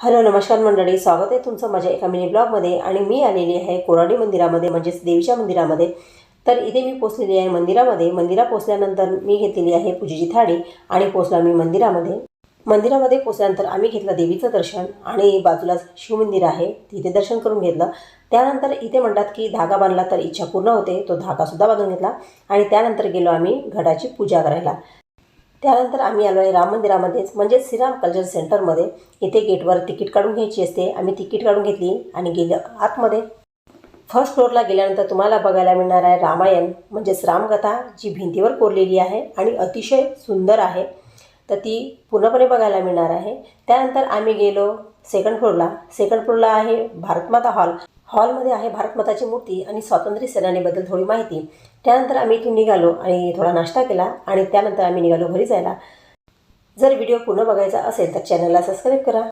Hello नमस्कार मंडळी. स्वागत आहे तुमचं माझ्या एका मिनी ब्लॉगमध्ये. आणि मी आलेली आहे कोराडी मंदिरामध्ये म्हणजेच देवीच्या मंदिरामध्ये. तर इथे मी पोचलेली आहे मंदिरामध्ये. मंदिरात पोचल्यानंतर मी घेतलेली आहे पूजेची थाळी आणि पोचला मी मंदिरामध्ये. मंदिरामध्ये पोचल्यानंतर आम्ही घेतलं देवीचं दर्शन आणि बाजूलाच शिवमंदिर आहे. तिथे दर्शन करून घेतलं. त्यानंतर इथे म्हणतात की धागा बांधला तर इच्छा पूर्ण होते. तो धागासुद्धा बांधून घेतला. आणि त्यानंतर गेलो आम्ही घटाची पूजा करायला. त्यानंतर आम्ही आलो आहे राम मंदिरामध्येच म्हणजे श्रीराम कल्चर सेंटरमध्ये. इथे गेटवर तिकीट काढून घ्यायची असते. आम्ही तिकीट काढून घेतली आणि गेलं आतमध्ये. फर्स्ट फ्लोअरला गेल्यानंतर तुम्हाला बघायला मिळणार आहे रामायण म्हणजेच रामकथा जी भिंतीवर कोरलेली आहे आणि अतिशय सुंदर आहे. तर ती पूर्णपणे बघायला मिळणार आहे. त्यानंतर आम्ही गेलो सेकंड फ्लोअरला सेकंड फ्लोअरला आहे भारतमाता हॉल. हॉलमध्ये आहे भारतमाताची मूर्ती आणि स्वातंत्र्य सेनानीबद्दल थोडी माहिती. त्यानंतर आम्ही इथून निघालो आणि थोडा नाश्ता केला आणि त्यानंतर आम्ही निघालो घरी जायला. जर व्हिडिओ पूर्ण बघायचा असेल तर चॅनलला सबस्क्राईब करा.